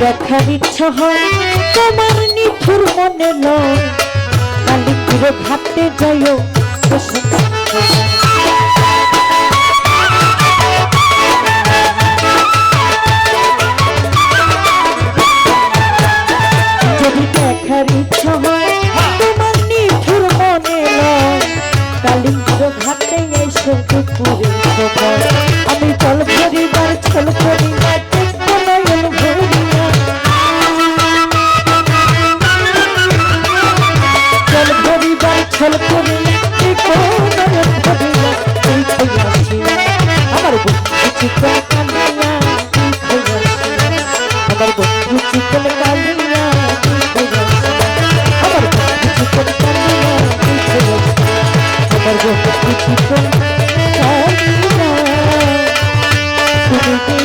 দেখার ইচ্ছা হয়, তোমার নিঠুর মনে নয় কালি পুরো ভাবতে যাইও যদি দেখার ইচ্ছা হয়, তোমার নিঠুর মনে নয় কালি পুরো ভাবতে যাইছো চল পরিবার, চল করিয়া কি কোদাল পরিয়া তুই খইয়াছি আমার বন্ধু চিকন কালিয়া তুই খইয়াছি আমার বন্ধু চিকন কালিয়া তুই খইয়াছি আমার বন্ধু চিকন কালিয়া তুই খইয়াছি আমার বন্ধু চিকন কালিয়া তুই খইয়াছি